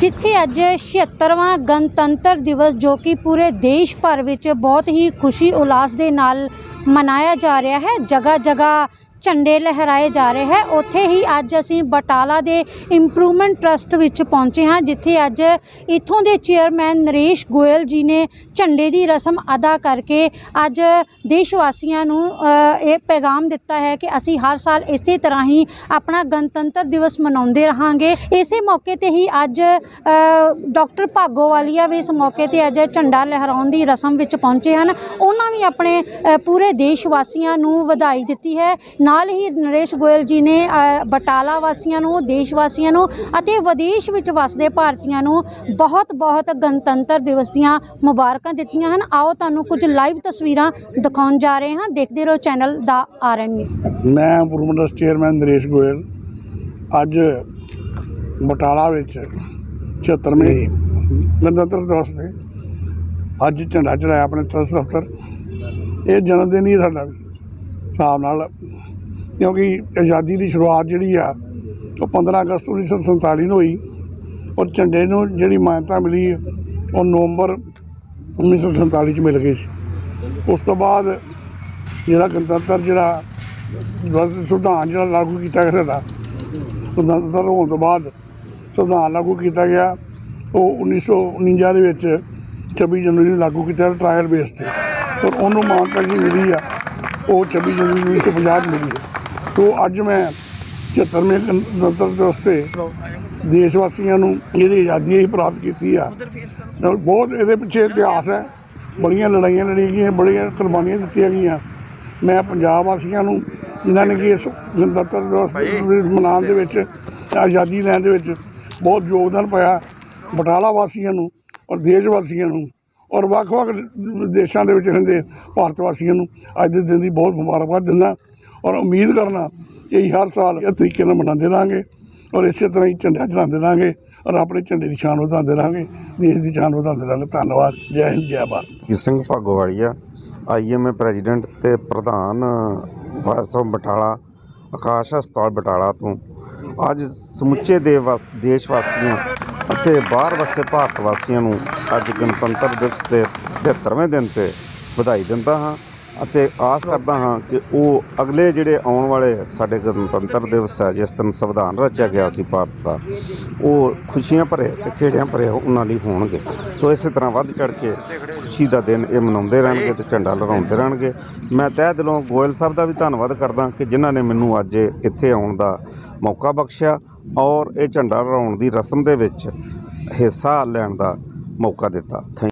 ਜਿੱਥੇ ਅੱਜ 76ਵਾਂ ਗਣਤੰਤਰ ਦਿਵਸ ਜੋ ਕਿ ਪੂਰੇ ਦੇਸ਼ ਭਰ ਵਿੱਚ ਬਹੁਤ ਹੀ ਖੁਸ਼ੀ, ਉਲਾਸ ਦੇ ਨਾਲ ਮਨਾਇਆ ਜਾ ਰਿਹਾ ਹੈ। ਜਗ੍ਹਾ ਜਗ੍ਹਾ ਝੰਡੇ ਲਹਿਰਾਏ ਜਾ ਰਹੇ ਹੈ। ਉੱਥੇ ਹੀ ਅੱਜ ਅਸੀਂ ਬਟਾਲਾ ਦੇ ਇੰਪਰੂਵਮੈਂਟ ਟਰਸਟ ਵਿੱਚ ਪਹੁੰਚੇ ਹਾਂ ਜਿੱਥੇ ਅੱਜ ਇੱਥੋਂ ਦੇ ਚੇਅਰਮੈਨ ਨਰੇਸ਼ ਗੋਇਲ ਜੀ ਨੇ ਝੰਡੇ ਦੀ ਰਸਮ ਅਦਾ ਕਰਕੇ ਅੱਜ ਦੇਸ਼ ਵਾਸੀਆਂ ਨੂੰ ਇਹ ਪੈਗਾਮ ਦਿੱਤਾ ਹੈ ਕਿ ਅਸੀਂ ਹਰ ਸਾਲ ਇਸੇ ਤਰ੍ਹਾਂ ਹੀ ਆਪਣਾ ਗਣਤੰਤਰ ਦਿਵਸ ਮਨਾਉਂਦੇ ਰਹਾਂਗੇ। ਇਸੇ ਮੌਕੇ ਤੇ ਹੀ ਅੱਜ ਅ, ਡਾਕਟਰ ਭਾਗੋਵਾਲੀਆ ਵੀ ਇਸ ਮੌਕੇ ਤੇ ਅੱਜ ਝੰਡਾ ਲਹਿਰਾਉਣ ਦੀ ਰਸਮ ਵਿੱਚ ਪਹੁੰਚੇ ਹਨ। ਉਹਨਾਂ ਵੀ ਆਪਣੇ ਪੂਰੇ ਦੇਸ਼ ਵਾਸੀਆਂ ਨੂੰ ਵਧਾਈ ਦਿੱਤੀ ਹੈ। ਨਾਲ ਹੀ ਨਰੇਸ਼ ਗੋਇਲ ਜੀ ਨੇ ਬਟਾਲਾ ਵਾਸੀਆਂ ਨੂੰ, ਦੇਸ਼ ਵਾਸੀਆਂ ਨੂੰ ਅਤੇ ਵਿਦੇਸ਼ ਵਿੱਚ ਵਸਦੇ ਭਾਰਤੀਆਂ ਨੂੰ ਬਹੁਤ ਬਹੁਤ ਗਣਤੰਤਰ ਦਿਵਸ ਦੀਆਂ ਮੁਬਾਰਕਾਂ ਦਿੱਤੀਆਂ ਹਨ। ਆਓ ਤੁਹਾਨੂੰ ਕੁਝ ਲਾਈਵ ਤਸਵੀਰਾਂ ਦਿਖਾਉਣ ਜਾ ਰਹੇ ਹਾਂ। ਦੇਖਦੇ ਰਹੋ ਚੈਨਲ ਦਾ ਆਰਐਨਏ ਮੈਂ ਇੰਪਰੂਵਮੈਂਟ ਚੇਅਰਮੈਨ ਨਰੇਸ਼ ਗੋਇਲ। ਅੱਜ ਬਟਾਲਾ ਵਿੱਚ 76ਵੇਂ ਗਣਤੰਤਰ ਦਿਵਸ ਤੇ ਅੱਜ ਝੰਡਾ ਚੜਾਇਆ ਆਪਣੇ ਟਰਸਟ ਦਫ਼ਤਰ। ਇਹ ਜਨਮ ਦਿਨ ਹੀ ਸਾਡਾ ਵੀ। ਹਿਸਾਬ ਨਾਲ ਕਿਉਂਕਿ ਆਜ਼ਾਦੀ ਦੀ ਸ਼ੁਰੂਆਤ ਜਿਹੜੀ ਆ, ਉਹ 15 ਅਗਸਤ 1947 ਨੂੰ ਹੋਈ। ਔਰ ਝੰਡੇ ਨੂੰ ਜਿਹੜੀ ਮਾਨਤਾ ਮਿਲੀ, ਉਹ ਨਵੰਬਰ 1947 ਚ ਮਿਲ ਗਈ ਸੀ। ਉਸ ਤੋਂ ਬਾਅਦ ਜਿਹੜਾ ਗਣਤੰਤਰ ਜਿਹੜਾ ਸੰਵਿਧਾਨ ਜਿਹੜਾ ਲਾਗੂ ਕੀਤਾ ਗਿਆ ਸਾਡਾ, ਗਣਤੰਤਰ ਹੋਣ ਤੋਂ ਬਾਅਦ ਸੰਵਿਧਾਨ ਲਾਗੂ ਕੀਤਾ ਗਿਆ, ਉਹ 1949 ਦੇ ਵਿੱਚ 26 ਜਨਵਰੀ ਨੂੰ ਲਾਗੂ ਕੀਤਾ ਟ੍ਰਾਇਲ ਬੇਸ ਤੇ। ਔਰ ਉਹਨੂੰ ਮਾਨਤਾ ਜੀ ਮਿਲੀ ਆ, ਉਹ 26 ਜਨਵਰੀ 1950 ਚ ਮਿਲੀ ਹੈ ਸੋ ਅੱਜ ਮੈਂ 76ਵੇਂ ਗਣਤੰਤਰ ਦਿਵਸ ਤੇ ਦੇਸ਼ ਵਾਸੀਆਂ ਨੂੰ ਇਹਦੀ ਆਜ਼ਾਦੀ ਹੀ ਪ੍ਰਾਪਤ ਕੀਤੀ ਆ। ਬਹੁਤ ਇਹਦੇ ਪਿੱਛੇ ਇਤਿਹਾਸ ਹੈ। ਬੜੀਆਂ ਲੜਾਈਆਂ ਲੜੀਆਂ ਗਈਆਂ, ਬੜੀਆਂ ਕੁਰਬਾਨੀਆਂ ਦਿੱਤੀਆਂ ਗਈਆਂ। ਮੈਂ ਪੰਜਾਬ ਵਾਸੀਆਂ ਨੂੰ, ਜਿਨ੍ਹਾਂ ਨੇ ਕਿ ਇਸ ਗਣਤੰਤਰ ਦਿਵਸ ਮਨਾਉਣ ਦੇ ਵਿੱਚ, ਆਜ਼ਾਦੀ ਲੈਣ ਦੇ ਵਿੱਚ ਬਹੁਤ ਯੋਗਦਾਨ ਪਾਇਆ। ਬਟਾਲਾ ਵਾਸੀਆਂ ਨੂੰ ਔਰ ਦੇਸ਼ ਵਾਸੀਆਂ ਨੂੰ ਔਰ ਵੱਖ-ਵੱਖ ਦੇਸ਼ਾਂ ਦੇ ਵਿੱਚ ਰਹਿੰਦੇ ਭਾਰਤ ਵਾਸੀਆਂ ਨੂੰ ਅੱਜ ਦੇ ਦਿਨ ਦੀ ਬਹੁਤ ਮੁਬਾਰਕਬਾਦ ਦਿੰਦਾ। ਔਰ ਉਮੀਦ ਕਰਨਾ ਕਿ ਹਰ ਸਾਲ ਇਹ ਤਰੀਕੇ ਨਾਲ ਮਨਾਉਂਦੇ ਰਹਾਂਗੇ ਔਰ ਇਸੇ ਤਰ੍ਹਾਂ ਹੀ ਝੰਡਾ ਚੜਾਉਂਦੇ ਰਹਾਂਗੇ ਔਰ ਆਪਣੇ ਝੰਡੇ ਦੀ ਸ਼ਾਨ ਵਧਾਉਂਦੇ ਰਹਾਂਗੇ, ਦੇਸ਼ ਦੀ ਸ਼ਾਨ ਵਧਾਉਂਦੇ ਰਹਾਂਗੇ। ਧੰਨਵਾਦ, ਜੈ ਹਿੰਦ, ਜੈ ਭਾਰਤ। ਕੀ ਸਿੰਘ ਭਾਗੋਵਾਲੀਆ, ਆਈਐਮਏ ਪ੍ਰੈਜ਼ੀਡੈਂਟ ਤੇ ਪ੍ਰਧਾਨ ਵਾਇਸ ਬਟਾਲਾ, ਆਕਾਸ਼ ਹਸਪਤਾਲ ਬਟਾਲਾ ਤੋਂ। ਅੱਜ ਸਮੁੱਚੇ ਦੇਸ਼ ਵਾਸੀਆਂ ਅਤੇ ਬਾਹਰ ਵਸੇ ਭਾਰਤ ਵਾਸੀਆਂ ਨੂੰ ਅੱਜ ਗਣਤੰਤਰ ਦਿਵਸ ਦੇ 73ਵੇਂ ਦਿਨ ਤੇ ਵਧਾਈ ਦਿੰਦਾ ਹਾਂ। ਅਤੇ ਆਸ ਕਰਦਾ ਹਾਂ ਕਿ ਉਹ ਅਗਲੇ ਜਿਹੜੇ ਆਉਣ ਵਾਲੇ ਸਾਡੇ ਗਣਤੰਤਰ ਦਿਵਸ ਹੈ, ਜਿਸ ਦਿਨ ਸੰਵਿਧਾਨ ਰਚਿਆ ਗਿਆ ਸੀ ਭਾਰਤ ਦਾ, ਉਹ ਖੁਸ਼ੀਆਂ ਭਰੇ ਤੇ ਖੇੜਿਆਂ ਭਰੇ ਉਹਨਾਂ ਲਈ ਹੋਣਗੇ। ਤੋ ਇਸੇ ਤਰ੍ਹਾਂ ਵੱਧ ਚੜ ਕੇ ਖੁਸ਼ੀ ਦਾ ਦਿਨ ਇਹ ਮਨਾਉਂਦੇ ਰਹਿਣਗੇ ਤੇ ਝੰਡਾ ਲਹਿਰਾਉਂਦੇ ਰਹਿਣਗੇ। ਮੈਂ ਤਹਿ ਦਿਲੋਂ ਗੋਇਲ ਸਾਹਿਬ ਦਾ ਵੀ ਧੰਨਵਾਦ ਕਰਦਾ ਕਿ ਜਿਨ੍ਹਾਂ ਨੇ ਮੈਨੂੰ ਅੱਜ ਇੱਥੇ ਆਉਣ ਦਾ ਮੌਕਾ ਬਖਸ਼ਿਆ ਔਰ ਇਹ ਝੰਡਾ ਲਹਿਰਾਉਣ ਦੀ ਰਸਮ ਦੇ ਵਿੱਚ ਹਿੱਸਾ ਲੈਣ ਦਾ ਮੌਕਾ ਦਿੱਤਾ। ਥੈਂਕ